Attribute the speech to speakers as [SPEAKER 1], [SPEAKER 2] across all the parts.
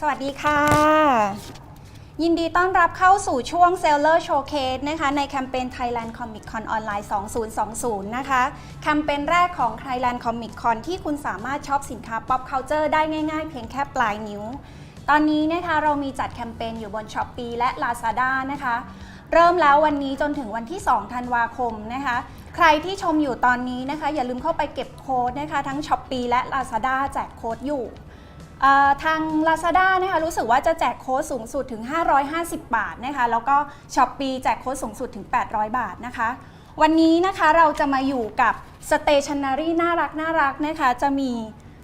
[SPEAKER 1] สวัสดีค่ะ ยินดีต้อนรับเข้าสู่ช่วง Seller Showcase นะคะในแคมเปญ Thailand Comic Con Online 2020 นะคะ แคมเปญแรกของ Thailand Comic Con ที่คุณสามารถช็อปสินค้า Pop Culture ได้ง่ายๆ เพียงแค่ปลายนิ้ว ตอนนี้นะคะเรามีจัดแคมเปญอยู่บน s h อ p e e และ Lazada นะคะ เริ่มแล้ววันนี้จนถึงวันที่ 2 ธันวาคมนะคะใครที่ชมอยู่ตอนนี้นะคะ อย่าลืมเข้าไปเก็บโค้ดนะคะ ทั้ง s h อ p e e และ Lazada แจกโค้ดอยู่ ทาง Lazada นะคะรู้สึกว่าจะแจกโค้ดสูงสุดถึง 550 บาทนะคะแล้วก็ s h อ p e e แจกโค้ดสูงสุดถึง 800 บาทนะคะ วันนี้นะคะเราจะมาอยู่กับ Stationery น่ารักน่ารักนะคะจะมี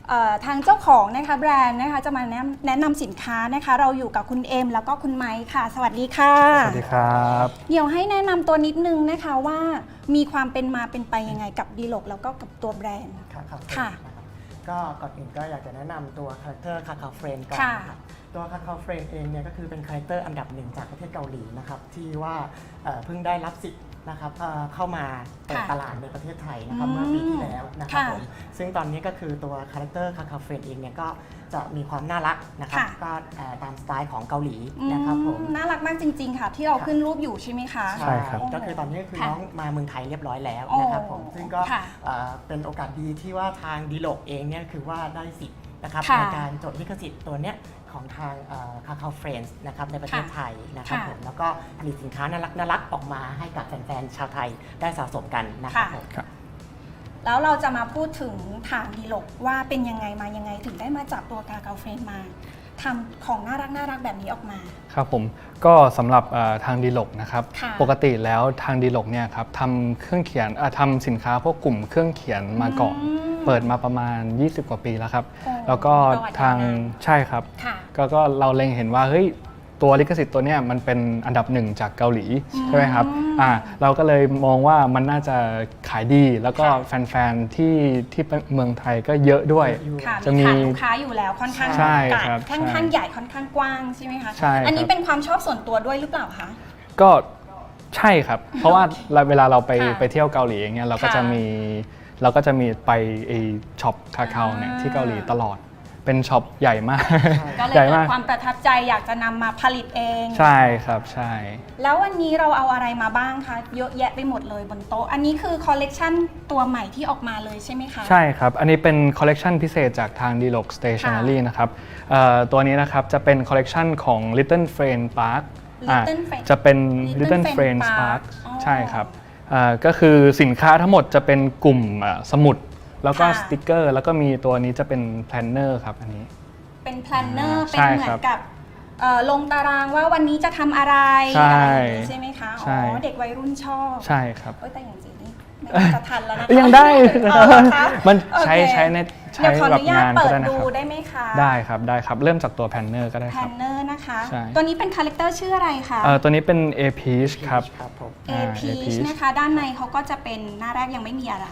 [SPEAKER 1] เอ่อทางเจ้าของนะคะแบรนด์นะคะจะมาแนะแนะนำสินค้านะคะ เราอยู่กับคุณเอ็มแล้วก็คุณไมค์ค่ะ สวัสดีค่ะ
[SPEAKER 2] สวัสดีครับ
[SPEAKER 1] เดี๋ยวให้แนะนำตัวนิดนึงนะคะว่ามีความเป็นมาเป็นไปยังไงกับดีโลกแล้วก็กับตัวแบรนด์
[SPEAKER 3] ครับครับ
[SPEAKER 1] ค่ะ
[SPEAKER 3] นะครับ ก็ก่อนอื่นก็อยากจะแนะนำตัวคาแรคเตอร์คาคาเฟรนก่อน
[SPEAKER 1] ค่ะ
[SPEAKER 3] นะครับตัวคาคาเฟรนเองเนี่ยก็คือเป็นคาแรคเตอร์อันดับหนึ่งจากประเทศเกาหลีนะครับที่ว่าเอ่อเพิ่งได้รับสิทธิ์ นะครับเอ่อเข้ามาเปิด
[SPEAKER 1] ค่ะ
[SPEAKER 3] ตลาดในประเทศไทยนะครับ
[SPEAKER 1] อืม
[SPEAKER 3] เมื่อปีที่แล้วนะครับ
[SPEAKER 1] ค่ะ
[SPEAKER 3] ผมซึ่งตอนนี้ก็คือตัวคาแรคเตอร์คาคาเฟรนเองเนี่ยก็จะมีความน่ารักนะครับ
[SPEAKER 1] ค่ะ
[SPEAKER 3] ก็เอ่อตามสไตล์ของเกาหลีนะครับผม
[SPEAKER 1] อืมน่ารักมากจริง ๆ ค่ะ ที่เราขึ้นรูปอยู่ใช่ไหมคะ
[SPEAKER 2] ใช่ครับ
[SPEAKER 3] ก็คือตอนนี้คือ
[SPEAKER 1] ค่ะ
[SPEAKER 3] น้องมาเมืองไทยเรียบร้อยแล้ว
[SPEAKER 1] โอ้
[SPEAKER 3] นะครับผมซึ่งก็
[SPEAKER 1] ค่ะ
[SPEAKER 3] เอ่อเป็นโอกาสดีที่ว่าทางดีโลกเองเนี่ยคือว่าได้สิทธิ์นะครับ
[SPEAKER 1] ค่ะ
[SPEAKER 3] ในการจดลิขสิทธิ์ตัวเนี้ย ของทางคาคาเฟรนส์นะครับในประเทศ
[SPEAKER 1] ค่ะ
[SPEAKER 3] ไทยนะครับ
[SPEAKER 1] ค่ะ
[SPEAKER 3] ผมแล้วก็ผลิตสินค้าน่ารักน่ารักออกมาให้กับแฟนๆชาวไทยได้สะสมกันนะครับ
[SPEAKER 1] ค่ะ
[SPEAKER 3] ผม
[SPEAKER 1] แล้วเราจะมาพูดถึงทางดีโลกว่าเป็นยังไงมายังไงถึงได้มาจับตัวกาเกาเฟรนมาทำของน่ารักน่ารักแบบนี้ออกมา
[SPEAKER 2] ครับผมก็สำหรับเอ่อทางดีลกนะครับ
[SPEAKER 1] ค่ะ
[SPEAKER 2] ปกติแล้วทางดีลกเนี่ยครับทำเครื่องเขียนอะทำสินค้าพวกกลุ่มเครื่องเขียนมาก่อน
[SPEAKER 1] อืม
[SPEAKER 2] เปิดมาประมาณ 20 กว่าปีแล้วครับ
[SPEAKER 1] โอ้
[SPEAKER 2] แล้วก็
[SPEAKER 1] ประวัติ
[SPEAKER 2] ทาง
[SPEAKER 1] ยาวนาน
[SPEAKER 2] ใช่ครับ
[SPEAKER 1] ค่ะ
[SPEAKER 2] ก็ก็เราเล็งเห็นว่าเฮ้ยตัวลิขสิทธิ์ตัวเนี้ยมันเป็นอันดับหนึ่งจากเกาหลีใช่ไหมครับ
[SPEAKER 1] อืม
[SPEAKER 2] อ่าเราก็เลยมองว่ามันน่าจะขายดี แล้วก็
[SPEAKER 1] ค่ะ
[SPEAKER 2] แฟนๆที่ที่เมืองไทยก็เยอะด้วย
[SPEAKER 3] อยู่
[SPEAKER 1] ค่ะ
[SPEAKER 2] จะ
[SPEAKER 1] มี
[SPEAKER 2] มี
[SPEAKER 1] ฐานลูกค้าอยู่แล้วค่อนข้าง
[SPEAKER 2] ใช่
[SPEAKER 1] กาด
[SPEAKER 2] ครับ
[SPEAKER 1] ค่อนข้างใหญ่ค่อนข้างกว้างใช่ไหมคะ
[SPEAKER 2] ใช่ครับ
[SPEAKER 1] อันี้เป็นความชอบส่วนตัวด้วยหรือเปล่าคะ
[SPEAKER 2] ก็ใช่ครับ เพราะว่าเวลาเราไป
[SPEAKER 1] ค่ะ
[SPEAKER 2] ไปเที่ยวเกาหลีอย่างเงี้ยเราก็
[SPEAKER 1] ค่ะ
[SPEAKER 2] จะมี เราก็จะมีไปไอช็อปคาคาเนี่ย
[SPEAKER 1] อ่า
[SPEAKER 2] ที่เกาหลีตลอด เป็นช็อปใหญ่มาก
[SPEAKER 1] ก็เลย
[SPEAKER 2] ใหญ่
[SPEAKER 1] เกิ
[SPEAKER 2] มา
[SPEAKER 1] ด
[SPEAKER 2] ก
[SPEAKER 1] ความประทับใจอยากจะนำมาผลิตเอง
[SPEAKER 2] ใช่ครับใช่
[SPEAKER 1] แล้ววันนี้เราเอาอะไรมาบ้างคะ เยอะแยะไปหมดเลยบนโต๊ะ อันนี้คือคอลเลกชันตัวใหม่ที่ออกมาเลยใช่ไหมคะ
[SPEAKER 2] ใช่ครับ อันนี้เป็นคอลเลกชันพิเศษจากทาง d e l o x Stationery นะครับเอ่อตัวนี้นะครับจะเป็นคอลเลกชันของ Little Friend Park อะ
[SPEAKER 1] Little Friend
[SPEAKER 2] จะเป็น
[SPEAKER 1] Little
[SPEAKER 2] Little
[SPEAKER 1] Friend
[SPEAKER 2] Friend
[SPEAKER 1] Park
[SPEAKER 2] Park
[SPEAKER 1] อ๋อ
[SPEAKER 2] ใช่ครับอ่า ก็คือสินค้าทั้งหมดจะเป็นกลุ่มอะสมุด แล้วก็
[SPEAKER 1] ค่ะ
[SPEAKER 2] สติกเกอร์ แล้วก็มีตัวนี้จะเป็นแพลนเนอร์ครับอันนี้
[SPEAKER 1] เป็นแพลนเนอร์เป็น
[SPEAKER 2] ใช่
[SPEAKER 1] เหมือ
[SPEAKER 2] ครั
[SPEAKER 1] น
[SPEAKER 2] บ
[SPEAKER 1] กับเอ่อลงตารางว่าวันนี้จะทำอะไร
[SPEAKER 2] ใช่
[SPEAKER 1] อะไรอย่างนี้ใช่ไหมคะ
[SPEAKER 2] ใช่
[SPEAKER 1] อ๋อเด็กวัยรุ่นชอบ
[SPEAKER 2] ใช่ครับ
[SPEAKER 1] เอ้ยแต่อย่างจริงนี่ไม่น่าจะทันแล้วนะคะ
[SPEAKER 2] ยังได้
[SPEAKER 1] อ๋อเหรอคะ
[SPEAKER 2] มัน
[SPEAKER 1] โอเค
[SPEAKER 2] ใช้ใช้ใน ใช้
[SPEAKER 1] เดี๋ยวขออ
[SPEAKER 2] แบบ
[SPEAKER 1] นุญาต
[SPEAKER 2] งาน
[SPEAKER 1] เปิ
[SPEAKER 2] ก็
[SPEAKER 1] ด
[SPEAKER 2] ได้นะ
[SPEAKER 1] ดู
[SPEAKER 2] ครับ
[SPEAKER 1] ได้ไหมคะ
[SPEAKER 2] ได้ครับได้ครับ เริ่มจากตัวแพลนเนอร์ก็ได้
[SPEAKER 1] แพ
[SPEAKER 2] ค
[SPEAKER 1] ล
[SPEAKER 2] รับ
[SPEAKER 1] นเนอร์นะคะ
[SPEAKER 2] ใช่
[SPEAKER 1] ตัวนี้เป็นคาแรคเตอร์ชื่ออะไรคะ
[SPEAKER 2] เอ่อตัวนี้เป็น A Peach ครับ
[SPEAKER 3] ครับผม
[SPEAKER 1] A
[SPEAKER 2] อ่า
[SPEAKER 1] Peach
[SPEAKER 2] A-Peach
[SPEAKER 1] นะคะ ด้านในเขาก็จะเป็นหน้าแรกยังไม่มีอะไร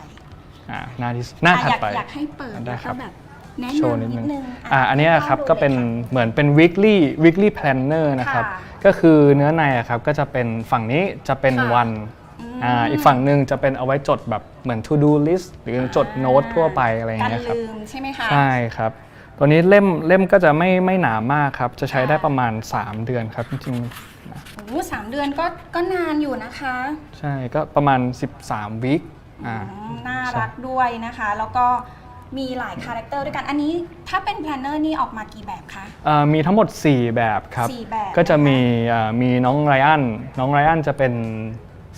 [SPEAKER 2] อ่าหน้าที่หน้า
[SPEAKER 1] อะ
[SPEAKER 2] ถัด
[SPEAKER 1] อยาก
[SPEAKER 2] ไป
[SPEAKER 1] อยากให้เปิด
[SPEAKER 2] ได้
[SPEAKER 1] แล้ว
[SPEAKER 2] ครั
[SPEAKER 1] ก็
[SPEAKER 2] บ
[SPEAKER 1] แบบแนะ
[SPEAKER 2] โชว์
[SPEAKER 1] นำ
[SPEAKER 2] นิ
[SPEAKER 1] นิ
[SPEAKER 2] ด
[SPEAKER 1] ด
[SPEAKER 2] นึง
[SPEAKER 1] นึง
[SPEAKER 2] อ่าอันเนี้ยครับก็เป็นเหมือนเป็น weekly weekly planner นะครับ
[SPEAKER 1] ค่ะ
[SPEAKER 2] ก็คือเนื้อในอะครับก็จะเป็นฝั่งนี้จะเป็น
[SPEAKER 1] ค่ะ
[SPEAKER 2] วัน
[SPEAKER 1] อืม
[SPEAKER 2] อ่าอีกฝั่งหนึ่งจะเป็นเอาไว้จดแบบเหมือน to do list หรือจดโน้ตทั่วไปอะไรอย่าง
[SPEAKER 1] กัน
[SPEAKER 2] เงี้ยครับ
[SPEAKER 1] ลืมใช่ไหมคะ
[SPEAKER 2] ใช่ครับ ตัวนี้เล่มเล่มก็จะไม่ไม่หนามากครับ จะใช้ได้ประมาณ 3 เดือนครับ จริง
[SPEAKER 1] โอ้โหสามเดือนก็ก็นานอยู่นะคะ
[SPEAKER 2] ๆใช่ก็ประมาณ 13 วิคอ่า
[SPEAKER 1] อืมน่ารักด้วยนะคะ แล้วก็มีหลายคาแรคเตอร์ด้วยกัน อันนี้ถ้าเป็นแพลนเนอร์นี่ออกมากี่แบบคะ
[SPEAKER 2] เอ่อมีทั้งหมด 4 แบบครับ
[SPEAKER 1] สี่แบบ
[SPEAKER 2] ก็จะ
[SPEAKER 1] นะคะ
[SPEAKER 2] มีเอ่อมีน้องไรอันน้องไรอันจะเป็น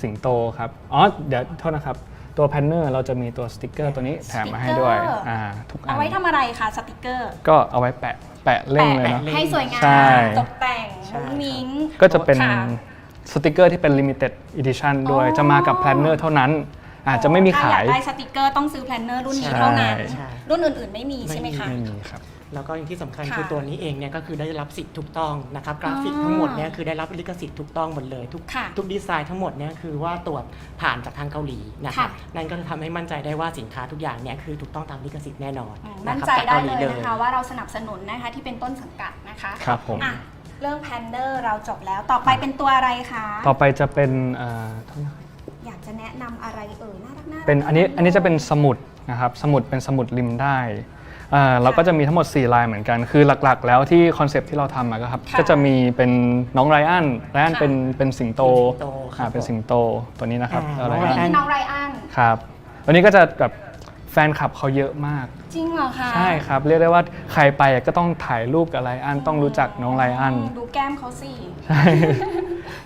[SPEAKER 2] สิงโตครับ อ๋อ เดี๋ยวโทษนะครับ ตัวแพนเนอร์เราจะมีตัวสติกเกอร์ตัวนี้แถมมาให้ด้วย
[SPEAKER 1] สติ๊กเกอร์
[SPEAKER 2] อ่าทุกอั
[SPEAKER 1] เอา
[SPEAKER 2] น
[SPEAKER 1] ไว้ทำอะไรคะสติกเกอร์
[SPEAKER 2] ก็เอาไว้แปะแปะเล่มเลยเนาะ
[SPEAKER 1] แปะให้สวยงาม
[SPEAKER 2] ใช่
[SPEAKER 1] ตกแต่ง
[SPEAKER 3] ใช่
[SPEAKER 1] มุ้งมิ้ง
[SPEAKER 2] ก็จะเป็น
[SPEAKER 1] ค่ะ
[SPEAKER 2] สติกเกอร์ที่เป็น limited edition ด้วย
[SPEAKER 1] อ๋อ
[SPEAKER 2] จะมากับแพลนเนอร์เท่านั้น อาจจะไม่มี
[SPEAKER 1] ถ้
[SPEAKER 2] ขาย
[SPEAKER 1] อยากได้สติกเกอร์ต้องซื้อแพลนเนอร์รุ่นนี้
[SPEAKER 2] ใช่
[SPEAKER 1] เท่านั้น
[SPEAKER 3] ใช่
[SPEAKER 1] รุ่นอื่นๆไม่มีใช่ไหมคะ
[SPEAKER 2] ไม่มีครับ
[SPEAKER 3] แล้วก็อย่างที่สำคัญ
[SPEAKER 1] ค่ะ
[SPEAKER 3] คือตัวนี้เองเนี่ยก็คือได้รับสิทธิ์ถูกต้องนะครับกราฟิก
[SPEAKER 1] อ๋อ
[SPEAKER 3] ทั้งหมดเนี่ยคือได้รับลิขสิทธิ์ถูกต้องหมดเลยทุก
[SPEAKER 1] ค่ะ
[SPEAKER 3] ทุกดีไซน์ทั้งหมดเนี่ยคือว่าตรวจผ่านจากทางเกาหลีนะครับ
[SPEAKER 1] ค่ะ
[SPEAKER 3] นั่นก็จะทำให้มั่นใจได้ว่าสินค้าทุกอย่างเนี่ยคือถูกต้องตามลิขสิทธิ์แน่นอน
[SPEAKER 1] อืมะมั่น
[SPEAKER 3] ครับ
[SPEAKER 1] ใจ
[SPEAKER 3] จาก
[SPEAKER 1] ได้
[SPEAKER 3] กาห
[SPEAKER 1] เลยนะคะ ว่าเราสนับสนุนนะคะที่เป็นต้นสังกัดนะคะ
[SPEAKER 2] ครับผม
[SPEAKER 1] อะเรื่องแพนเนอร์เราจบแล้วต่อไปเป็นตัวอะไรคะ
[SPEAKER 2] ต่อไปจะเป็นเอ่อโทษนะครับ
[SPEAKER 1] อยากจะแนะนำอะไรเอ่ยน่ารักน่ารัก
[SPEAKER 2] เป็นอันนี้อันนี้จะเป็นสมุดนะครับสมุดเป็นสมุดริมได้เอ่อเราก็จะมีทั้งหมด 4 ลายเหมือนกัน คือหลักๆ แล้วที่คอนเซปต์ที่เราทำมาก็ครับ
[SPEAKER 1] ค่ะ
[SPEAKER 2] ก็จะมีเป็นน้องไรอันไรอัน
[SPEAKER 1] ค่ะ
[SPEAKER 2] เป็นเป็นสิงโต
[SPEAKER 3] เป็นสิงโตครับ
[SPEAKER 2] อ่าเป็นสิงโตตัวนี้นะครับ
[SPEAKER 3] อ่า
[SPEAKER 2] แล้ว
[SPEAKER 3] น้อง
[SPEAKER 2] ไร
[SPEAKER 3] ไร
[SPEAKER 2] อั
[SPEAKER 3] อั
[SPEAKER 2] น
[SPEAKER 1] นี่น้องไรอัน
[SPEAKER 2] ครับวันนี้ก็จะแบบแฟนคลับเขาเยอะมาก
[SPEAKER 1] จริงเหรอคะ
[SPEAKER 2] ใช่ครับ เรียกได้ว่าใครไปก็ต้องถ่ายรูปกับไรอันต้องรู้จักน้องไรอัน
[SPEAKER 1] ดูแก้มเขาสิ
[SPEAKER 2] ใช่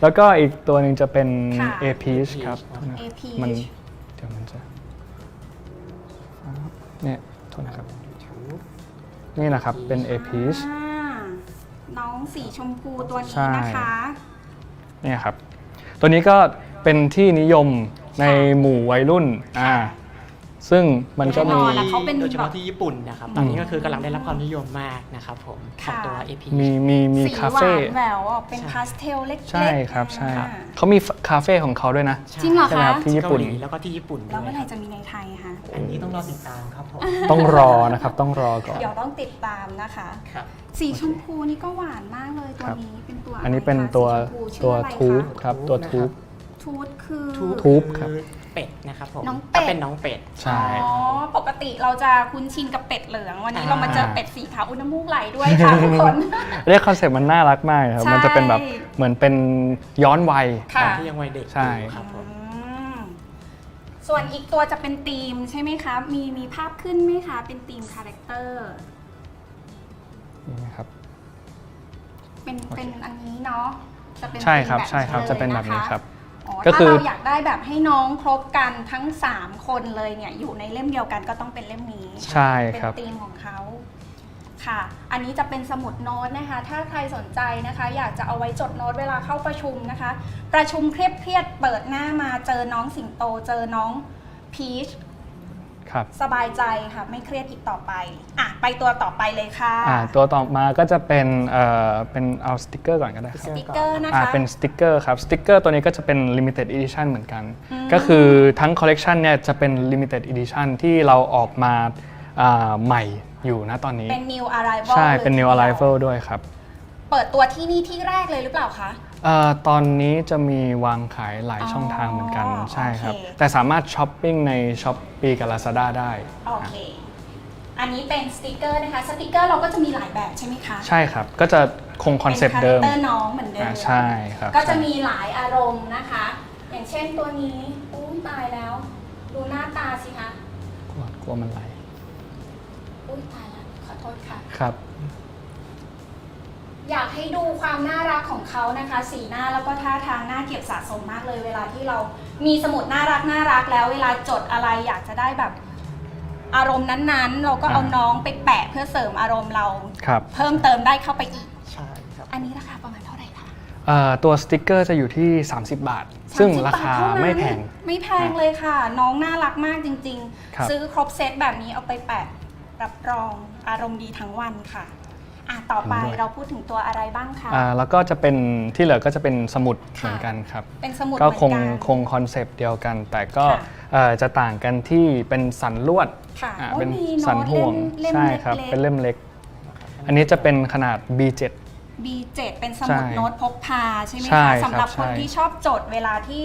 [SPEAKER 2] แล้วก็อีกตัวหนึ่งจะเป็น
[SPEAKER 1] ค่ะ
[SPEAKER 2] A Peach ครับ
[SPEAKER 1] A Peach
[SPEAKER 2] มันเดี๋ยวมันจะเนี่ยโทษนะครับ นี่นะครับเป็น A Peach
[SPEAKER 1] อ่าน้องสีชมพูตัวนี้
[SPEAKER 2] ใช่
[SPEAKER 1] นะคะ
[SPEAKER 2] เนี่ยครับ ตัวนี้ก็เป็นที่นิยมในหมู่วัยรุ่นอ่า ซึ่งมันก็
[SPEAKER 1] แน่
[SPEAKER 2] มี
[SPEAKER 1] นอนอะเขาเป็น
[SPEAKER 3] โดยเฉ
[SPEAKER 1] แบ
[SPEAKER 3] พาะ
[SPEAKER 1] บ
[SPEAKER 3] ที่ญี่ปุ่นนะครับ ตอนนี้ก็คือกำลังได้รับความนิยมมากนะครับผมของ
[SPEAKER 1] ค่ะ
[SPEAKER 3] ตัว AP
[SPEAKER 2] มีมีมี
[SPEAKER 1] สี
[SPEAKER 2] คา
[SPEAKER 1] หวา
[SPEAKER 2] เฟ่
[SPEAKER 1] นแหววอะเป็น
[SPEAKER 3] ใช่
[SPEAKER 1] พาสเทลเล็กๆ
[SPEAKER 2] ใช่ครับใช่
[SPEAKER 1] อ่า
[SPEAKER 2] เขามีคาเฟ่ของเขาด้วยนะ
[SPEAKER 1] จริงเหรอ
[SPEAKER 2] ใช่ไหม
[SPEAKER 1] คะ
[SPEAKER 2] ครับที่ญี่ปุ่น
[SPEAKER 3] เกาหลีแล้วก็ที่ญี่ปุ่น
[SPEAKER 1] แล้ว
[SPEAKER 3] ด้ว
[SPEAKER 1] เมื่
[SPEAKER 3] ย
[SPEAKER 1] อไห
[SPEAKER 3] ค
[SPEAKER 1] ร่
[SPEAKER 3] รับ
[SPEAKER 1] จะมีในไทยคะ
[SPEAKER 3] อันนี้ต้องรอติดตามครับผม
[SPEAKER 2] ต้องรอนะครับต้องรอก่อน
[SPEAKER 1] เดี๋ยวต้องติดตามนะคะ
[SPEAKER 3] ครับ
[SPEAKER 1] สีชมพูนี่ก็หวานมากเลยตัว
[SPEAKER 2] ครับ
[SPEAKER 1] นี้เป็นตัว
[SPEAKER 2] อันนี้เป็นะ
[SPEAKER 1] ไรคะ
[SPEAKER 2] ตัว
[SPEAKER 1] สีชมพูชื่
[SPEAKER 2] ตัว
[SPEAKER 1] ออะไร
[SPEAKER 2] ทูบ
[SPEAKER 1] คะ
[SPEAKER 2] ครับตัวทูบ
[SPEAKER 1] ทูตคือ
[SPEAKER 2] ทูบครับ
[SPEAKER 3] เป็ดนะครับผม
[SPEAKER 1] น้องเป็ด
[SPEAKER 3] ก็เป็นน้องเป็ด
[SPEAKER 2] ใช่
[SPEAKER 1] อ๋อ ปกติเราจะคุ้นชินกับเป็ดเหลือง วันนี้
[SPEAKER 3] อ่า
[SPEAKER 1] เรามาเจอเป็ดสีขาวอุณหมูกไหลด้วยค่ะทุกคน
[SPEAKER 2] เรียกคอนเซ็ปต์มันน่ารักมากครับ
[SPEAKER 1] ใช่
[SPEAKER 2] มันจะเป็นแบบเหมือนเป็นย้อนวัย
[SPEAKER 1] ค่ะ
[SPEAKER 3] ตอนที่ยังวัยเด็ก
[SPEAKER 2] ใช่
[SPEAKER 3] อยู่ครับผม
[SPEAKER 1] อืมส่วนอีกตัวจะเป็นธีมใช่ไหมคะ มีมีภาพขึ้นไหมคะ เป็นธีมคาแรคเตอร์
[SPEAKER 2] นี่นะครับ
[SPEAKER 1] เป็นเป็นอันนี้เนาะ จะเป็น
[SPEAKER 2] ใช่ครับ
[SPEAKER 1] ธีม
[SPEAKER 2] ใช่ครับ
[SPEAKER 1] ลย
[SPEAKER 2] จะเป็นแบบนี้ะะครับ
[SPEAKER 1] อ๋อ
[SPEAKER 2] ก็
[SPEAKER 1] ถ้า
[SPEAKER 2] คือ
[SPEAKER 1] เราอยากได้แบบให้น้องครบกันทั้ง 3 คนเลยเนี่ยอยู่ในเล่มเดียวกันก็ต้องเป็นเล่มนี้
[SPEAKER 2] ใช่
[SPEAKER 1] เป็น
[SPEAKER 2] ครับ
[SPEAKER 1] ธีมของเขาค่ะ อันนี้จะเป็นสมุดโน้ตนะคะ ถ้าใครสนใจนะคะ อยากจะเอาไว้จดโน้ตเวลาเข้าประชุมนะคะ ประชุมเครียดเครียดๆเปิดหน้ามาเจอน้องสิงโตเจอน้องพีช
[SPEAKER 2] ครับ
[SPEAKER 1] สบายใจค่ะไม่เครียดอีกต่อไปอะไปตัวต่อไปเลยค่ะ
[SPEAKER 2] อ่าตัวต่อมาก็จะเป็นเอ่อเป็นเอาสติกเกอร์ก่อนก็ได้ครับ
[SPEAKER 1] สติกเกอร์นะ
[SPEAKER 2] อ่า
[SPEAKER 1] คะ
[SPEAKER 2] เป็นสติกเกอร์ครับสติกเกอร์ตัวนี้ก็จะเป็น limited edition เหมือนกัน
[SPEAKER 1] อืม
[SPEAKER 2] ก็คือทั้งคอลเลกชันเนี่ยจะเป็น limited edition ที่เราออกมาอ่าใหม่อยู่นะตอนนี้
[SPEAKER 1] เป็น new arrival
[SPEAKER 2] ใช่
[SPEAKER 1] ลย
[SPEAKER 2] เป็น new
[SPEAKER 1] ทีดียว
[SPEAKER 2] arrival ด้วยครับ
[SPEAKER 1] เปิดตัวที่นี่ที่แรกเลยหรือเปล่าคะ
[SPEAKER 2] เอ่อตอนนี้จะมีวางขายหลาย
[SPEAKER 1] อ๋อ
[SPEAKER 2] ช่องทางเหมือนกันใช่ครับ
[SPEAKER 1] โอเค
[SPEAKER 2] แต่สามารถช้อปปิ้งใน s h อ p e e กับ Lazada ได้
[SPEAKER 1] โอเค อันนี้เป็นสติกเกอร์นะคะ สติกเกอร์เราก็จะมีหลายแบบใช่ไหมคะ
[SPEAKER 2] ใช่ครับ ก็จะคงคอนเซปต์เดิม
[SPEAKER 1] ป็นคาแรคเตอร์น้องเหมือนเดิม
[SPEAKER 2] อ่าใช่ครับ
[SPEAKER 1] ก็จะ
[SPEAKER 2] ใช่
[SPEAKER 1] มีหลายอารมณ์นะคะ อย่างเช่นตัวนี้ อุ้ยตายแล้ว ดูหน้าตาสิคะ
[SPEAKER 2] กลัวกลัวมันไหล
[SPEAKER 1] อุ้ยตายแล้ว ขอโทษค่ะ
[SPEAKER 2] ครับ
[SPEAKER 1] อยากให้ดูความน่ารักของเขานะคะ สีหน้าแล้วก็ท่าทางน่าเก็บสะสมมากเลย เวลาที่เรามีสมุดน่ารักน่ารักแล้ว เวลาจดอะไรอยากจะได้แบบอารมณ์นั้นๆ เราก็เอา
[SPEAKER 2] อ่า
[SPEAKER 1] น้องไปแปะเพื่อเสริมอารมณ์เรา
[SPEAKER 2] ครับ
[SPEAKER 1] เพิ่มเติมได้เข้าไปอีก
[SPEAKER 3] ใช่ครับ
[SPEAKER 1] อันนี้ราคาประมาณเท่าไหร่คะ
[SPEAKER 2] เอ่อตัวสติกเกอร์จะอยู่ที่ 30 บาท ซึ่ง
[SPEAKER 1] 30
[SPEAKER 2] ราคา
[SPEAKER 1] บทเท่นั้น
[SPEAKER 2] ไม่แพง
[SPEAKER 1] ไม่แพงเลยค่ะ น้องน่ารักมากจริง
[SPEAKER 2] ครับ
[SPEAKER 1] ๆ ซื้อครบเซตแบบนี้เอาไปแปะรับรองอารมณ์ดีทั้งวันค่ะ อะต่อไปเราพูดถึงตัวอะไรบ้างคะ
[SPEAKER 2] อ่าแล้วก็จะเป็นที่เหลือก็จะเป็นสมุด
[SPEAKER 1] ค่ะ
[SPEAKER 2] เหมือนกันครับ
[SPEAKER 1] เป็นสมุด
[SPEAKER 2] ก็
[SPEAKER 1] เหมือน
[SPEAKER 2] คง
[SPEAKER 1] กัน
[SPEAKER 2] คงคอนเซปต์เดียวกัน แต่ก็
[SPEAKER 1] ค่ะ
[SPEAKER 2] เอ่อจะต่างกันที่เป็นสันลวด
[SPEAKER 1] ค่ะ
[SPEAKER 2] อ่า
[SPEAKER 1] โอ้ย
[SPEAKER 2] เป็น
[SPEAKER 1] มีโน้ต
[SPEAKER 2] สันห่วง
[SPEAKER 1] เล่ม
[SPEAKER 2] ใช่
[SPEAKER 1] เล่ม
[SPEAKER 2] ครับ
[SPEAKER 1] เล็กๆ
[SPEAKER 2] เป็นเล่มเล็ก อันนี้จะเป็นขนาด B7
[SPEAKER 1] B7 เป็นสมุด
[SPEAKER 2] ใช่
[SPEAKER 1] โน้ตพกพาใช่ไหม
[SPEAKER 2] ใช่
[SPEAKER 1] คะ
[SPEAKER 2] ครับ
[SPEAKER 1] สำหรับคน
[SPEAKER 2] ใช่
[SPEAKER 1] ที่ชอบจดเวลาที่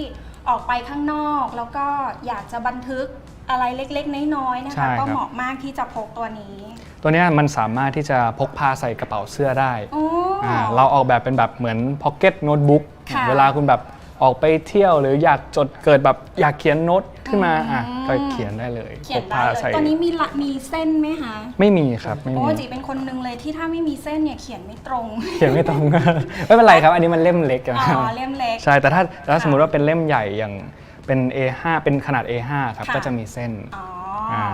[SPEAKER 1] ออกไปข้างนอก แล้วก็อยากจะบันทึกอะไรเล็กๆ น้อยๆนะคะ ก็เหมาะมากที่จะพกตัวนี้
[SPEAKER 2] ตัวเนี้ยมันสามารถที่จะพกพาใส่กระเป๋าเสื้อได้
[SPEAKER 1] โอ้
[SPEAKER 2] อ่าเราออกแบบเป็นแบบเหมือนพ็อกเก็ตโน้ตบุ๊ก
[SPEAKER 1] ค่ะ
[SPEAKER 2] เวลาคุณแบบออกไปเที่ยวหรืออยากจดเกิดแบบอยากเขียนโน้ตขึ้นมาอะก็เขียนได้เลย
[SPEAKER 1] เขียน
[SPEAKER 2] พก
[SPEAKER 1] ได้
[SPEAKER 2] พา
[SPEAKER 1] เลย
[SPEAKER 2] ใส่
[SPEAKER 1] ตัวนี้มีละมีเส้นไหมคะ
[SPEAKER 2] ไม่มีครับไม่
[SPEAKER 1] โอ้
[SPEAKER 2] มี
[SPEAKER 1] จีเป็นคนหนึงเลยที่ถ้าไม่มีเส้นเนี่ยเขียนไม่ตรง
[SPEAKER 2] เขียนไม่ตรง ไม่เป็นไรครับ อันนี้มันเล่มเล็กอะ
[SPEAKER 1] อ๋อเล่มเล็ก
[SPEAKER 2] ใช่แต่ถ้าแต่ถ้า
[SPEAKER 1] ค่ะ
[SPEAKER 2] สมมุติว่าเป็นเล่มใหญ่อย่างเป็น A5 เป็นขนาด A5 ครับ
[SPEAKER 1] ค่ะ
[SPEAKER 2] ก็จะมีเส้น
[SPEAKER 1] อ๋ออ
[SPEAKER 2] อ่า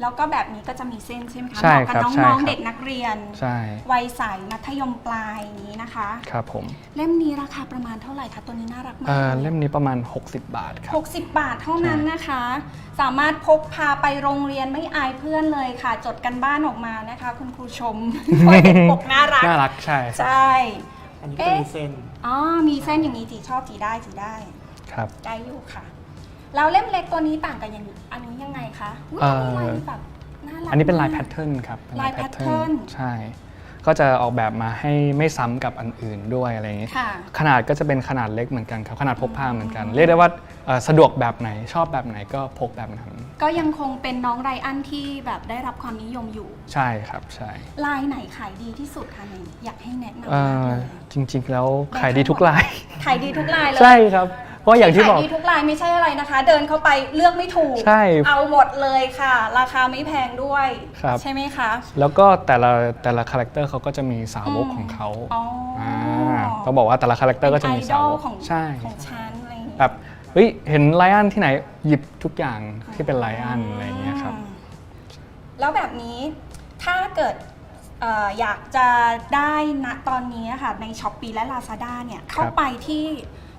[SPEAKER 1] แล้วก็แบบนี้ก็จะมีเส้นใช่ไหมคะ
[SPEAKER 2] ใช่
[SPEAKER 1] เหมาะ
[SPEAKER 2] ครั
[SPEAKER 1] กับบ
[SPEAKER 2] ใช่
[SPEAKER 1] น้อง
[SPEAKER 2] ครับ
[SPEAKER 1] ๆเด็กนักเรียน
[SPEAKER 2] ใช่
[SPEAKER 1] วัยใสมัธยมปลายอย่างนี้นะคะ
[SPEAKER 2] ครับผม
[SPEAKER 1] เล่มนี้ราคาประมาณเท่าไหร่คะตัวนี้น่ารักมา
[SPEAKER 2] เอ่อกเล่มนี้ประมาณ 60 บาทครับ
[SPEAKER 1] 60 บาทเท่านั้นนะคะ สามารถพกพาไปโรงเรียนไม่อายเพื่อนเลยค่ะ จดกันบ้านออกมานะคะ คุณครูชมว่าเด็กปกน่ารัก
[SPEAKER 2] น่ารักใช่ครับ
[SPEAKER 1] ใช่
[SPEAKER 3] อันนี้ก็จะมีเส้น
[SPEAKER 1] อ๋อ มีเส้นอย่างนี้จีชอบจีได้จีได้
[SPEAKER 2] ครับ
[SPEAKER 1] ได้อยู่ค่ะ แล้วเล่มเล็กตัวนี้ต่างกันอย่างอันนี้ยังไงคะอุ๊ย
[SPEAKER 2] เอ่อ
[SPEAKER 1] มีลายแบบน่ารัก
[SPEAKER 2] อันนี้เป็นลาย
[SPEAKER 1] ม
[SPEAKER 2] แพ
[SPEAKER 1] ก
[SPEAKER 2] ทเทิร์นครับป็น
[SPEAKER 1] ลาย pattern
[SPEAKER 2] ใช่ ก็จะออกแบบมาให้ไม่ซ้ำกับอันอื่นด้วยอะไรอย่างนี้
[SPEAKER 1] ค่ะ
[SPEAKER 2] ขนาดก็จะเป็นขนาดเล็กเหมือนกันครับขนาดพกพาเหมือนกัน เรียกได้ว่าเอ่อสะดวกแบบไหนชอบแบบไหนก็พกแบบนั้น
[SPEAKER 1] ก็ยังคงเป็นน้องไรอันที่แบบได้รับความนิยมอยู่
[SPEAKER 2] ใช่ครับใช่
[SPEAKER 1] ลายไหนขายดีที่สุดคะไหนอยากให้แนะนำ
[SPEAKER 2] เอ่
[SPEAKER 1] มาก
[SPEAKER 2] อ
[SPEAKER 1] เลย
[SPEAKER 2] จริง ๆ แล้วขายดีทุกลาย
[SPEAKER 1] ขายดีทุกลายเลย
[SPEAKER 2] ใช่ครับ เพราะอย่างที่บ
[SPEAKER 1] ขา
[SPEAKER 2] อยก
[SPEAKER 1] ดีทุกลายไม่ใช่อะไรนะคะ เดินเข้าไปเลือกไม่ถูก
[SPEAKER 2] ใช่
[SPEAKER 1] เอาหมดเลยค่ะ ราคาไม่แพงด้วย
[SPEAKER 2] ครับ
[SPEAKER 1] ใช่ไหมคะ
[SPEAKER 2] แล้วก็แต่ละแต่ละคาแรคเตอร์เขาก็จะมีสาวก
[SPEAKER 1] อืม
[SPEAKER 2] ของเขา
[SPEAKER 1] อ๋ออ่า
[SPEAKER 2] ต้องบอกว่าแต่ละคาแรคเตอร์ก็จะมี
[SPEAKER 1] เป็นไอด
[SPEAKER 2] สา
[SPEAKER 1] อ
[SPEAKER 2] ว
[SPEAKER 1] ล
[SPEAKER 2] ก
[SPEAKER 1] ของ
[SPEAKER 2] ใช่
[SPEAKER 1] ของฉันอะไรอย่างเงี้ย
[SPEAKER 2] แบบเฮ้ยเห็นไลอันที่ไหนหยิบทุกอย่างที่เป็นไลอันอะไรอย่างเงี้ยครับ
[SPEAKER 1] อืมแล้วแบบนี้ถ้าเกิดเอ่ออยากจะได้ณตอนนี้ค่ะใน s h อ p e e และ Lazada เนี่ยเข้าไปที่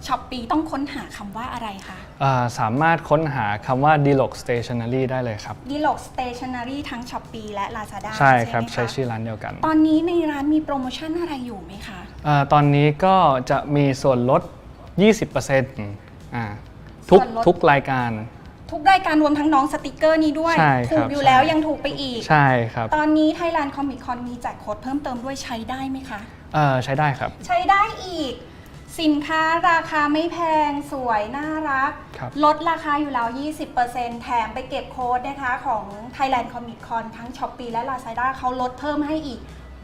[SPEAKER 1] s h อ p e e ต้องค้นหาคำว่าอะไรคะ
[SPEAKER 2] เอ่อสามารถค้นหาคำว่า d e l o g Stationery ได้เลยครับ
[SPEAKER 1] d e l o g Stationery ทั้ง s h อ p e e และ Lazada
[SPEAKER 2] ใช่ครับ
[SPEAKER 1] ไหมะ
[SPEAKER 2] ใช้ชื่อร้านเดียวกัน
[SPEAKER 1] ตอนนี้ในร้านมีโปรโมชั่นอะไรอยู่ไหมคะ
[SPEAKER 2] เอ่อตอนนี้ก็จะมีส่วนลด 20%อ่าทุก
[SPEAKER 1] ส่วนลด
[SPEAKER 2] ทุกรายการ
[SPEAKER 1] ทุกรายการรวมทั้งน้องสติกเกอร์นี้ด้วย
[SPEAKER 2] ใช่ครับ
[SPEAKER 1] ถูกอยู่
[SPEAKER 2] ใช่
[SPEAKER 1] แล้วยังถูกไปอีก
[SPEAKER 2] ใช่ครับ
[SPEAKER 1] ตอนนี้ Thailand Comic Con มีแจกโค้ดเพิ่มเติมด้วยใช้ได้ไหมคะ
[SPEAKER 2] เอ่อใช้ได้ครับ
[SPEAKER 1] ใช้ได้อีก สินค้าราคาไม่แพงสวยน่ารัก
[SPEAKER 2] ครับ
[SPEAKER 1] ลดราคาอยู่แล้ว 20%แถมไปเก็บโค้ดนะคะของ Thailand Comic Con ทั้ง s h อ p e e และ Lazada เขาลดเพิ่มให้อีก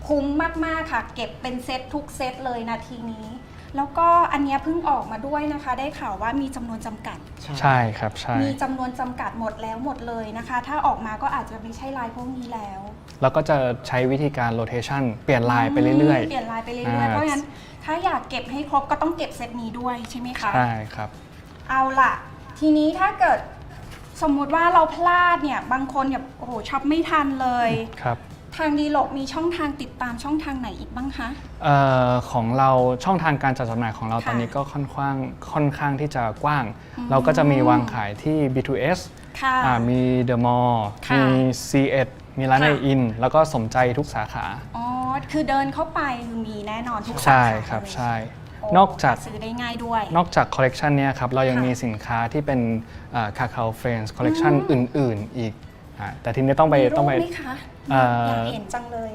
[SPEAKER 1] คุ้มมาก ๆ ค่ะ เก็บเป็นเซตทุกเซตเลยนาทีนี้ แล้วก็อันเนี้ยเพิ่งออกมาด้วยนะคะ ได้ข่าวว่ามีจำนวนจำกัด
[SPEAKER 2] ใช่ครับใช่
[SPEAKER 1] มีจำนวนจำกัดหมดแล้วหมดเลยนะคะ ถ้าออกมาก็อาจจะไม่ใช่ลายพวกนี้แล้ว
[SPEAKER 2] แล้วก็จะใช้วิธีการ rotation เปลี่ยนลายไปเรื่อย
[SPEAKER 1] เปลี่ยนลายไปเรื่อย
[SPEAKER 2] อ่า
[SPEAKER 1] ๆเพราะฉะนั้น ถ้าอยากเก็บให้ครบก็ต้องเก็บเซตนี้ด้วยใช่ไหม
[SPEAKER 2] ๆ
[SPEAKER 1] คะ
[SPEAKER 2] ใช่ครับ
[SPEAKER 1] เอาล่ะ ทีนี้ถ้าเกิดสมมุติว่าเราพลาดเนี่ย บางคนแบบโอ้โหช็อปไม่ทันเลย
[SPEAKER 2] ครับ
[SPEAKER 1] ทางดีโลกมีช่องทางติดตามช่องทางไหนอีกบ้างคะ
[SPEAKER 2] เอ่อของเราช่องทางการจัดจำหน่ายของเรา
[SPEAKER 1] ค่ะ
[SPEAKER 2] ตอนนี้ก็ค่อนข้างค่อนข้างที่จะกว้าง
[SPEAKER 1] อืม
[SPEAKER 2] เราก็จะมีวางขายที่ B2S
[SPEAKER 1] ค่ะ
[SPEAKER 2] อ่ามี The Mall
[SPEAKER 1] ค่ะ
[SPEAKER 2] มี C1 มีร้าน
[SPEAKER 1] ค่ะ
[SPEAKER 2] ในอิน แล้วก็สมใจทุกสาขา
[SPEAKER 1] อ๋อ คือเดินเข้าไปคือมีแน่นอนทุกสาขา
[SPEAKER 2] ใช่ครับ
[SPEAKER 1] เลย
[SPEAKER 2] ใช่
[SPEAKER 1] โอ้
[SPEAKER 2] นอกจาก
[SPEAKER 1] หซื้อได้ง่ายด้วย
[SPEAKER 2] นอกจากคอลเลกชันเนี้ยครับเรายัง
[SPEAKER 1] ค่ะ
[SPEAKER 2] มีสินค้าที่เป็นคาคาเฟรนส์คอลเลกชันอื่น ๆ อีกอ่าแต่ทีนี้ต้องไป
[SPEAKER 1] มี
[SPEAKER 2] ต้องไป
[SPEAKER 1] รูปไหมคะ
[SPEAKER 2] เอ่อ
[SPEAKER 1] อ
[SPEAKER 2] อ
[SPEAKER 1] ยากเห็นจังเลย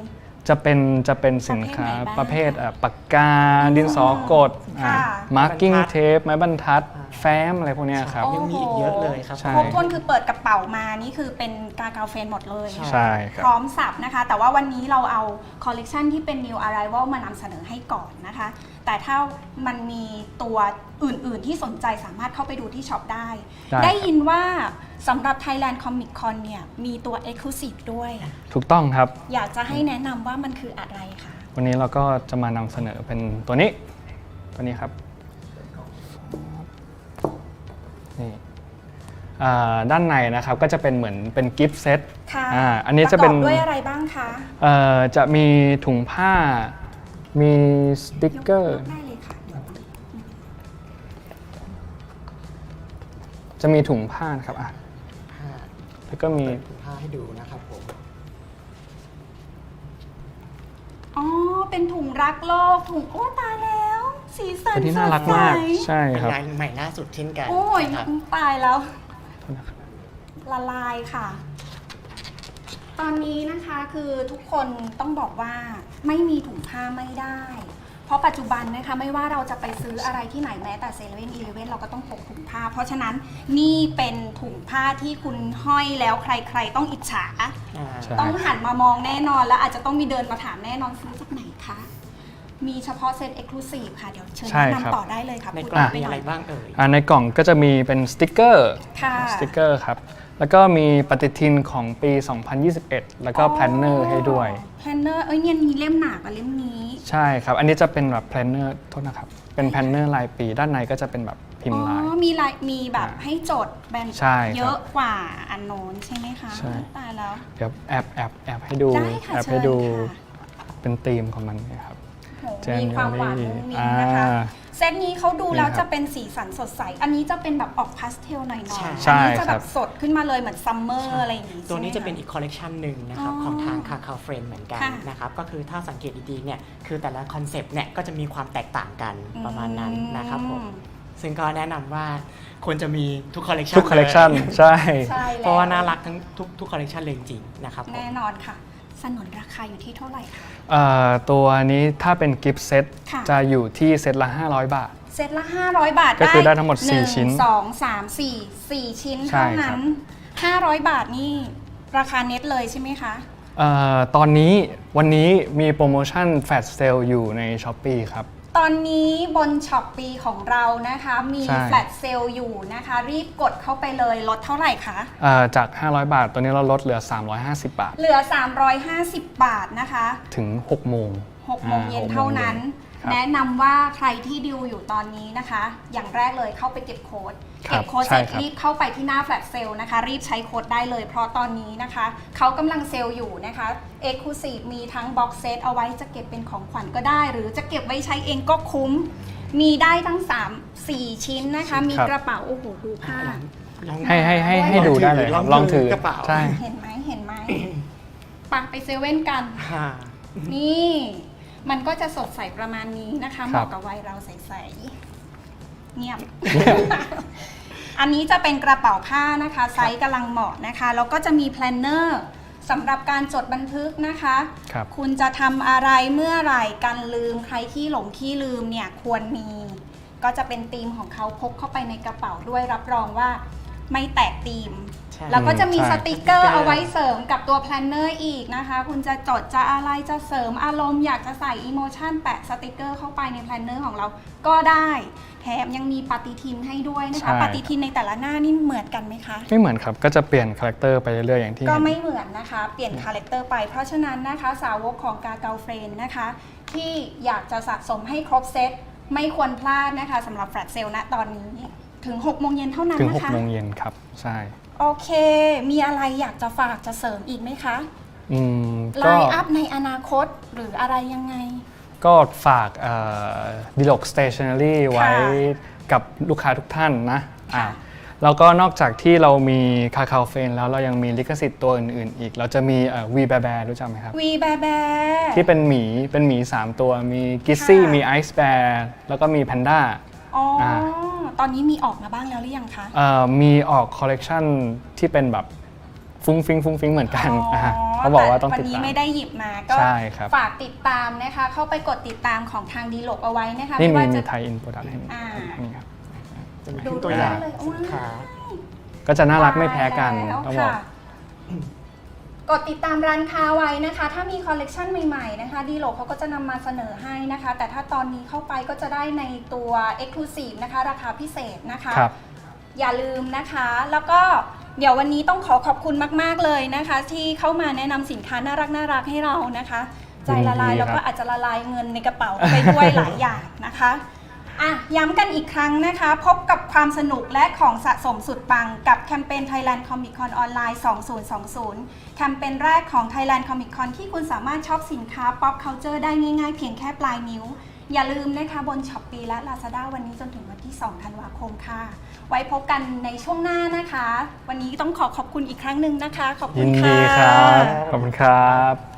[SPEAKER 2] จะเป็นจะเป็นสินค้า
[SPEAKER 1] ป
[SPEAKER 2] ประระ
[SPEAKER 1] เภ
[SPEAKER 2] เภ
[SPEAKER 1] ท
[SPEAKER 2] ท
[SPEAKER 1] ไหนบ้าง
[SPEAKER 2] เอ่อปากกา ดินสอกด
[SPEAKER 1] ค่ะ
[SPEAKER 2] มาร์กิ้ง
[SPEAKER 3] ไม้บรรทัด
[SPEAKER 2] เทปไม้บรรทัด แฟ้มอะไรพวกเนี้ยครับ
[SPEAKER 1] โอ้
[SPEAKER 3] ยังมีอีกเยอะเลยครับ
[SPEAKER 2] ใช่
[SPEAKER 1] ครบถ้วนคือเปิดกระเป๋ามานี่คือเป็นกากาเฟนหมดเลย
[SPEAKER 3] ใช่
[SPEAKER 2] ใช่ค
[SPEAKER 1] พ
[SPEAKER 2] รับ
[SPEAKER 1] ร้อมสับนะคะ แต่ว่าวันนี้เราเอาคอลเลกชันที่เป็น new arrival มานำเสนอให้ก่อนนะคะ แต่ถ้ามันมีตัวอื่นๆที่สนใจสามารถเข้าไปดูที่ช็อปได้
[SPEAKER 2] ได้
[SPEAKER 1] ได้ยินว่า สำหรับ Thailand Comic Con เนี่ยมีตัว Exclusive ด้วย
[SPEAKER 2] ถูกต้องครับ
[SPEAKER 1] อยากจะให้แนะนำว่ามันคืออะไรคะ
[SPEAKER 2] วันนี้เราก็จะมานำเสนอเป็นตัวนี้ ตัวนี้ครับนี่อ่าด้านในนะครับก็จะเป็นเหมือนเป็นกิฟต์เซต
[SPEAKER 1] ค่ะ
[SPEAKER 2] อ่าอันนี้จะเป็น
[SPEAKER 1] รกอบด้วยอะไรบ้างคะ
[SPEAKER 2] เอ่อจะมีถุงผ้า มีสติกเกอร์
[SPEAKER 1] ยได้เลยค่ะเดี๋ยวต้อง
[SPEAKER 2] จะมีถุงผ้านะครับอะ
[SPEAKER 3] ผ้า
[SPEAKER 2] แล้วก็มี
[SPEAKER 3] เปิดถุงผ้าให้ดูนะครับผม
[SPEAKER 1] อ๋อ เป็นถุงรักโลก ถุงโอ้ตายแล้ว สีสัน
[SPEAKER 2] ตัวที่น่ารัก
[SPEAKER 1] สดใส
[SPEAKER 2] มากใช่
[SPEAKER 3] เป็น
[SPEAKER 2] ครับ
[SPEAKER 3] งานใหม่ล่าสุดเช่นกัน
[SPEAKER 1] โอ้ย
[SPEAKER 3] นะครับ
[SPEAKER 1] ตายแล้ว
[SPEAKER 2] โทษนะครับ
[SPEAKER 1] ละลายค่ะ ตอนนี้นะคะคือทุกคนต้องบอกว่าไม่มีถุงผ้าไม่ได้เพ ราะปัจจุบันนะคะไม่ว่าเราจะไปซื้ออะไรที่ไหนแม้แต่เซเว่นอีเลเว่นเราก็ต้องพกถุงผ้า เพราะฉะนั้นนี่เป็นถุงผ้าที่คุณห้อยแล้วใครๆ ต้องอิจฉา
[SPEAKER 3] อ่า
[SPEAKER 2] ใช่
[SPEAKER 1] ต้องหันมามองแน่นอนแล้วอาจจะต้องมีเดินมาถามแน่นอนซื้อจากไหนคะ มีเฉพาะเซตเอ็กซ์คลูซีฟค่ะ เดี๋ยวเชิญ
[SPEAKER 2] ใช่
[SPEAKER 1] แนะครับ นำต่อได้เลยค่ะ
[SPEAKER 3] ใน
[SPEAKER 1] พูด
[SPEAKER 3] กล่อง
[SPEAKER 1] ไป
[SPEAKER 3] มี
[SPEAKER 1] หน่
[SPEAKER 3] อะไร
[SPEAKER 1] อย
[SPEAKER 3] บ้างเอ่ย
[SPEAKER 2] อ่าในกล่องก็จะมีเป็นสติกเกอร์
[SPEAKER 1] ค่ะ
[SPEAKER 2] สติกเกอร์ครับ แล้วก็มีปฏิทินของปี 2021 แล้วก็แพลนเนอร์ให้ด้วย
[SPEAKER 1] แพลนเนอร์เอ้ยเนี่ยมีเล่มหนากว่าเล่มนี้
[SPEAKER 2] ใช่ครับ อันนี้จะเป็นแบบแพลนเนอร์โทษนะครับ เป็นแพลนเนอร์รายปี ด้านในก็จะเป็นแบบพิมพ์ลาย
[SPEAKER 1] อ๋อมีลายมีแบบ
[SPEAKER 2] อ่า
[SPEAKER 1] ให้จดแบบ
[SPEAKER 2] ใช่ครับ
[SPEAKER 1] เยอะกว่าอันโน้นใช่ไหมคะ
[SPEAKER 2] ใช่
[SPEAKER 1] ตายแล้ว
[SPEAKER 2] เดี๋ยวแอบแอบแอบให้ดู
[SPEAKER 1] ได้ค่ะ
[SPEAKER 2] แอบ
[SPEAKER 1] เชิ
[SPEAKER 2] ให้
[SPEAKER 1] ญ
[SPEAKER 2] ดู
[SPEAKER 1] ค่ะ
[SPEAKER 2] เป็นธีมของมันนะครับ
[SPEAKER 1] โหมีความหวานมุ้งมิ้ง
[SPEAKER 2] อ่า
[SPEAKER 1] นะคะเซตนี้เขาดูแล้ว
[SPEAKER 2] นี่ครับ
[SPEAKER 1] จะเป็นสีสันสดใส อันนี้จะเป็นแบบออกพาสเทลหน่อย
[SPEAKER 3] ใช่
[SPEAKER 1] ๆ
[SPEAKER 2] ใช่
[SPEAKER 1] อันี้จะ
[SPEAKER 2] ค
[SPEAKER 1] แบ
[SPEAKER 2] รั
[SPEAKER 1] บบสดขึ้นมาเลยเหมือนซัมเมอร์อะไรอย่างงี้
[SPEAKER 3] ตัวนี้
[SPEAKER 1] ใช่
[SPEAKER 3] จะ
[SPEAKER 1] ไหม
[SPEAKER 3] เป็นอีกคอลเลกชันหนึ่งนะครับ
[SPEAKER 1] อ๋อ
[SPEAKER 3] ของทางคาคาเฟรนเหมือนกัน
[SPEAKER 1] ค่ะ
[SPEAKER 3] นะครับ ก็คือถ้าสังเกตดีๆเนี่ยคือแต่ละคอนเซปต์เนี่ยก็จะมีความแตกต่างกันประมาณนั้นนะครับผมซึ่งก็แนะนำว่าควรจะมีทุกคอลเลกชัน
[SPEAKER 2] ทุกคอลเลกชันใช่
[SPEAKER 1] ใช่แล้ว
[SPEAKER 3] เพราะว่าน่ารักทั้งทุกทุกคอลเลกชันเลยจริงๆนะครับผม
[SPEAKER 1] แน่นอนค่ะ สนนราคาอยู่ที่เท่าไหร่คะ
[SPEAKER 2] เอ่อตัวนี้ถ้าเป็นกิฟต์เซต
[SPEAKER 1] ค่ะ
[SPEAKER 2] จะอยู่ที่เซตละ 500 บาท
[SPEAKER 1] เเซตละ 500 บาท
[SPEAKER 2] ก็คือได้ทั้งหมดสี่
[SPEAKER 1] นึ่
[SPEAKER 2] ชิ้น
[SPEAKER 1] สองสามสี่สี่ชิ้น
[SPEAKER 2] ใช่
[SPEAKER 1] เท่า
[SPEAKER 2] ครั
[SPEAKER 1] นั้
[SPEAKER 2] บ
[SPEAKER 1] น 500 บาทนี่ราคาเน็ตเลยใช่ไหมคะ
[SPEAKER 2] เอ่อตอนนี้วันนี้มีโปรโมชั่นแฟลชเซลอยู่ใน s h อ p e e ครับ
[SPEAKER 1] ตอนนี้บนช็อปปีของเรานะคะมี
[SPEAKER 2] ใช่
[SPEAKER 1] แฟลชเซลอยู่นะคะ รีบกดเข้าไปเลยลดเท่าไหร่คะ
[SPEAKER 2] เอ่อจาก 500 บาท ตัวนี้เราลดเหลือ 350 บาท
[SPEAKER 1] เหลือ 350 บาทนะคะ
[SPEAKER 2] ถึง 6 โมง
[SPEAKER 1] 6โมงเย็น
[SPEAKER 2] อ่
[SPEAKER 1] เท่านั้น
[SPEAKER 2] ครับ
[SPEAKER 1] แนะนำว่าใครที่ดิวอยู่ตอนนี้นะคะ อย่างแรกเลยเข้าไปเก็บโค้ด
[SPEAKER 2] ครับ
[SPEAKER 1] เก็บโค้ด
[SPEAKER 2] ใช่
[SPEAKER 1] เสร็จ
[SPEAKER 2] ครับ
[SPEAKER 1] รีบเข้าไปที่หน้าแฟลชเซลนะคะ รีบใช้โค้ดได้เลย เพราะตอนนี้นะคะเขากำลังเซลล์อยู่นะคะ Exclusive มีทั้งบ็อกเซตเอาไว้จะเก็บเป็นของขวัญก็ได้ หรือจะเก็บไว้ใช้เองก็คุ้ม มีได้ทั้ง 3 4 ชิ้นนะคะ มี
[SPEAKER 2] ครับ
[SPEAKER 1] กระเป๋าโอ้โหดูผ้า
[SPEAKER 3] ลอง
[SPEAKER 2] ให้ให้ให้ให้ดูได้เลยครับ
[SPEAKER 3] ล
[SPEAKER 2] ล
[SPEAKER 3] อ
[SPEAKER 2] องง
[SPEAKER 3] ถื
[SPEAKER 2] ถื
[SPEAKER 3] อ
[SPEAKER 2] อ ก
[SPEAKER 3] ระเป๋า
[SPEAKER 2] ใช่
[SPEAKER 1] เห็นไหมเห็นไหมปะไปเซเว่นกัน
[SPEAKER 3] ค่ะ
[SPEAKER 1] นี่ มันก็จะสดใสประมาณนี้นะคะเห
[SPEAKER 2] ครับ
[SPEAKER 1] มาะกับวัยเราใสๆเงียบ อันนี้จะเป็นกระเป๋าผ้านะคะไซส์กำลังเหมาะนะคะแล้วก็จะมีแพลนเนอร์สำหรับการจดบันทึกนะคะ
[SPEAKER 2] ครับ
[SPEAKER 1] คุณจะทำอะไรเมื่อไหร่กันลืมใครที่หลงที่ลืมเนี่ยควรมี ก็จะเป็นธีมของเขาพกเข้าไปในกระเป๋าด้วยรับรองว่าไม่แตกธีม
[SPEAKER 3] ใช่
[SPEAKER 1] แล้วก็จะมี
[SPEAKER 2] ใช่
[SPEAKER 1] สติกเกอร์เอาไว้เสริมกับตัวแพลนเนอร์อีกนะคะ คุณจะจดจะอะไรจะเสริมอารมณ์อยากจะใส่อีโมชันแปะสติกเกอร์เข้าไปในแพลนเนอร์ของเราก็ได้แถมยังมีปฏิทินให้ด้วยนะคะ
[SPEAKER 2] ใช่
[SPEAKER 1] ปฏิทินในแต่ละหน้านี่เหมือนกันไหมคะ
[SPEAKER 2] ไม่เหมือนครับ ก็จะเปลี่ยนคาแรคเตอร์ไปเรื่อยๆอย่างที่
[SPEAKER 1] ก็
[SPEAKER 2] เห็น
[SPEAKER 1] ไม่เหมือนนะคะ เปลี่ยนคาแรคเตอร์ไป เพราะฉะนั้นนะคะ สาวกของกาเกาเฟรนนะคะ ที่อยากจะสะสมให้ครบเซตไม่ควรพลาดนะคะสำหรับแฟลชเซลณตอนนี้ ถึง6โมงเย็นเท่านั้น
[SPEAKER 2] ถึง
[SPEAKER 1] นะคะ
[SPEAKER 2] 6โมงเย็นครับ ใช่
[SPEAKER 1] โอเค มีอะไรอยากจะฝากจะเสริมอีกไหมคะ
[SPEAKER 2] อืม
[SPEAKER 1] ไล
[SPEAKER 2] ก็
[SPEAKER 1] น์อัพในอนาคตหรืออะไรยังไง
[SPEAKER 2] ก็ฝากดิลกสเตชันนารีไว้กับลูกค้าทุกท่านนะอ่า
[SPEAKER 1] ค่ะ
[SPEAKER 2] แล้วก็นอกจากที่เรามีคาคาเฟนแล้วเรายังมีลิขสิทธิ์ตัวอื่นๆ อีก เราจะมีวีแบแบรู้จักไหมครับ
[SPEAKER 1] วีแบแบ
[SPEAKER 2] ที่เป็นหมีเป็นหมี 3 ตัวมีกิซซี่
[SPEAKER 1] ค่ะ
[SPEAKER 2] มีไอซ์แบร์แล้วก็มีแพนด้า
[SPEAKER 1] อ๋ออา ตอนนี้มีออกมาบ้างแล้วหรือยังคะ
[SPEAKER 2] มีออกคอลเลกชันที่เป็นแบบฟุ้งฟิงฟุ้งฟิงเหมือนกัน
[SPEAKER 1] อ๋อ
[SPEAKER 2] นะเขาบอกว่าต้อง
[SPEAKER 1] แต่
[SPEAKER 2] ติด
[SPEAKER 1] วันนี้
[SPEAKER 2] ตาม
[SPEAKER 1] ไม่ได้หยิบมาก็
[SPEAKER 2] ใช่ครับ
[SPEAKER 1] ฝากติดตามนะคะ เข้าไปกดติดตามของทางดีโลกเอาไว้นะคะ
[SPEAKER 2] นี่
[SPEAKER 1] ไม่
[SPEAKER 2] มี
[SPEAKER 1] ว่า
[SPEAKER 2] มี
[SPEAKER 1] จะ
[SPEAKER 2] ไทยอินโปรดักต์ให้
[SPEAKER 1] อ่า
[SPEAKER 2] นี่ครับ
[SPEAKER 3] เป็น
[SPEAKER 1] ดู
[SPEAKER 3] ตัวอย่าง
[SPEAKER 1] ได้เลย
[SPEAKER 3] สินค้า
[SPEAKER 2] ก็จะน่ารักไม่แพ้กัน
[SPEAKER 1] แล้ว
[SPEAKER 2] ต้องบอก
[SPEAKER 1] ค่ะก ดติดตามร้านค้าไว้นะคะ ถ้ามีคอลเลกชันใหม่ๆนะคะดีโลเขาก็จะนำมาเสนอให้นะคะ แต่ถ้าตอนนี้เข้าไปก็จะได้ในตัว Exclusive นะคะ ราคาพิเศษนะคะ
[SPEAKER 2] ครับ
[SPEAKER 1] อย่าลืมนะคะ แล้วก็เดี๋ยววันนี้ต้องขอขอบคุณมากๆเลยนะคะ ที่เข้ามาแนะนำสินค้าน่ารักน่ารักให้เรานะคะ ใจละลาย
[SPEAKER 2] ยินดี
[SPEAKER 1] แล้วก็
[SPEAKER 2] ครับ
[SPEAKER 1] อาจจะละลายเงินในกระเป๋าไปด้วยหลายอย่างนะคะ อะย้ำกันอีกครั้งนะคะ พบกับความสนุกและของสะสมสุดปังกับแคมเปญ Thailand Comic Con ออนไลน์2020 แคมเปญแรกของ Thailand Comic Con ที่คุณสามารถช็อปสินค้า pop culture ได้ง่ายๆ เพียงแค่ปลายนิ้ว อย่าลืมนะคะบน s h อ p e e และ Lazada วันนี้จนถึงวันที่ 2 ธันวาคมค่ะ ไว้พบกันในช่วงหน้านะคะ วันนี้ต้องขอขอบคุณอีกครั้งหนึ่งนะคะ ขอบคุ
[SPEAKER 2] ยิ
[SPEAKER 1] ณ
[SPEAKER 2] น
[SPEAKER 1] ค่ะ
[SPEAKER 2] ดีครับ ขอบคุณครับ